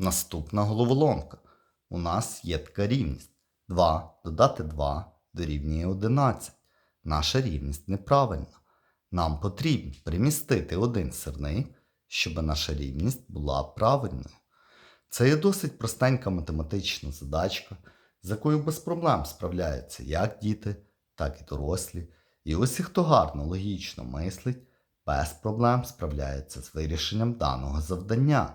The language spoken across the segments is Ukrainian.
Наступна головоломка. У нас є така рівність. 2 додати 2 дорівнює 11. Наша рівність неправильна. Нам потрібно примістити один сирник, щоб наша рівність була правильною. Це є досить простенька математична задачка, з якою без проблем справляються як діти, так і дорослі. І усі, хто гарно логічно мислить, без проблем справляється з вирішенням даного завдання.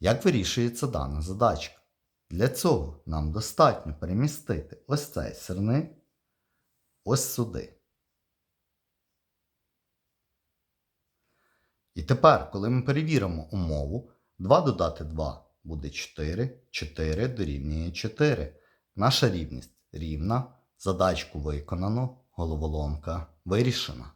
Як вирішується дана задачка? Для цього нам достатньо перемістити ось цей сирник ось сюди. І тепер, коли ми перевіримо умову, 2 додати 2 буде 4, 4 дорівнює 4. Наша рівність рівна, задачку виконано, головоломка вирішена.